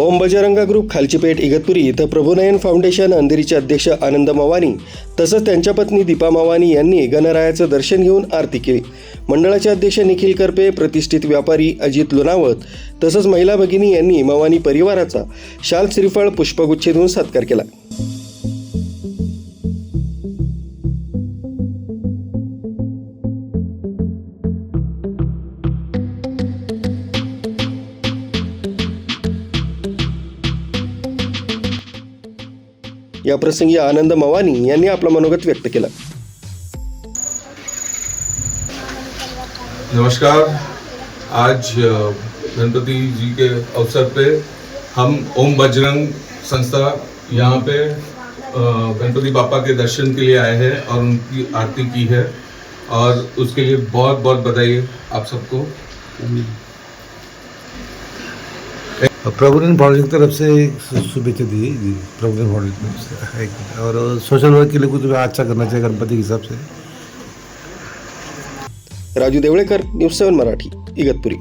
ओम Bajranga group Khalchipeth Igatpuri इथं Prabhunayan foundation अंधेरीचे अध्यक्ष आनंद मवानी तसंच त्यांच्या पत्नी दीपा मवानी यांनी गणरायाचं दर्शन घेऊन आरती केली. मंडळाचे अध्यक्ष निखिल करपे प्रतिष्ठित व्यापारी अजित लोणावत तसंच महिला भगिनी यांनी मवानी परिवाराचा शाल श्रीफळ पुष्पगुच्छेतून देऊन सत्कार केला. याप्रसंगी आनंद मवानी यांनी आपलं मनोगत व्यक्त केलं. नमस्कार. आज गणपति जी के अवसर पे हम ओम बजरंग संस्था यहाँ पे गणपति बापा के दर्शन के लिए आए हैं और उनकी आरती की है। और उसके लिए बहुत बहुत बधाई आप सबको। प्रभुरन फाउंडेशन की तरफ से शुभेच्छा दी जी प्रभुरन फाउंडेशन की तरफ से और सोशल वर्क के लिए कुछ अच्छा करना चाहिए गणपति के हिसाब से। Raju Deolekar news seven Marathi Igatpuri.